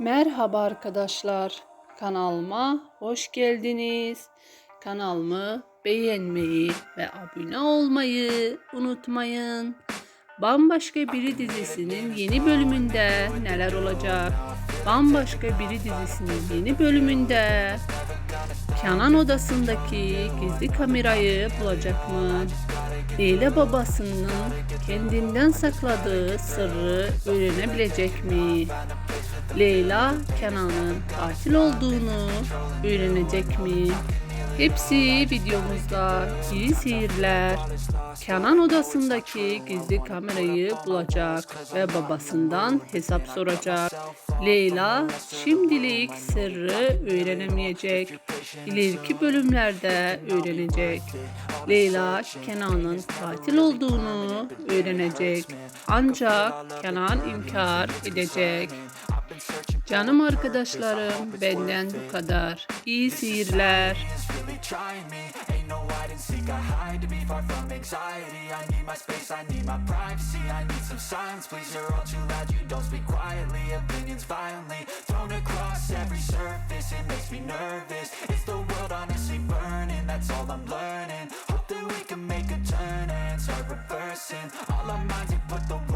Merhaba arkadaşlar. Kanalıma hoş geldiniz. Kanalımı beğenmeyi ve abone olmayı unutmayın. Bambaşka Biri dizisinin yeni bölümünde neler olacak? Bambaşka Biri dizisinin yeni bölümünde Kenan odasındaki gizli kamerayı bulacak mı? Leyla babasının kendinden sakladığı sırrı öğrenebilecek mi? Leyla Kenan'ın katil olduğunu öğrenecek mi? Hepsi videomuzda iyi seyirler. Kenan odasındaki gizli kamerayı bulacak ve babasından hesap soracak. Leyla şimdilik sırrı öğrenemeyecek. İleriki bölümlerde öğrenecek. Leyla Kenan'ın katil olduğunu öğrenecek. Ancak Kenan inkar edecek. Canım arkadaşlarım benden bu kadar. İyi seyirler. and all and our minds, we put the